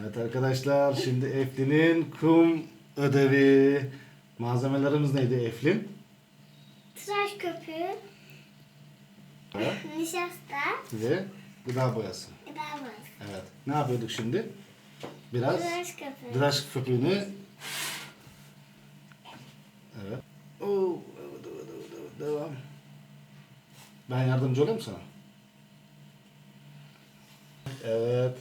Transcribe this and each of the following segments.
Evet arkadaşlar şimdi Eflin'in kum ödevi. Malzemelerimiz neydi Eflin? Tıraş köpüğü, Evet. nişasta, Ve gıda boyası. gıda boyası. Evet. Ne yapıyorduk şimdi? Biraz Tıraş köpüğü. tıraş köpüğünü Evet. Oo, evet, evet, evet, evet, devam. Ben yardımcı olayım sana. Evet.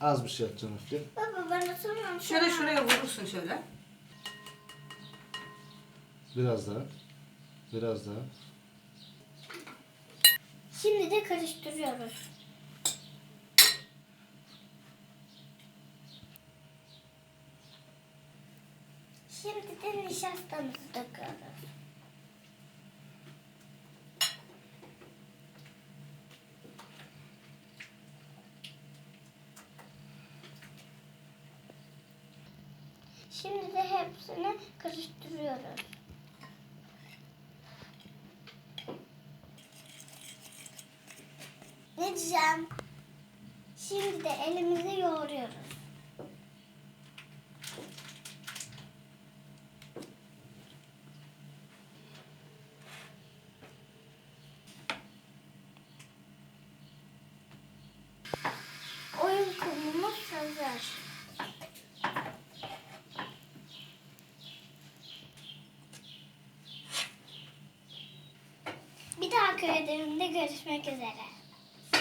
Az bir şey yapacağım Eflin. Baba bana sorma. Şöyle şuraya vurursun şöyle. Biraz daha. Biraz daha. Şimdi de karıştırıyoruz. Şimdi de nişastamızı döküyoruz. Şimdi de hepsini karıştırıyoruz. Ne diyeceğim? Şimdi de elimizi yoğuruyoruz. Ödevimde görüşmek üzere.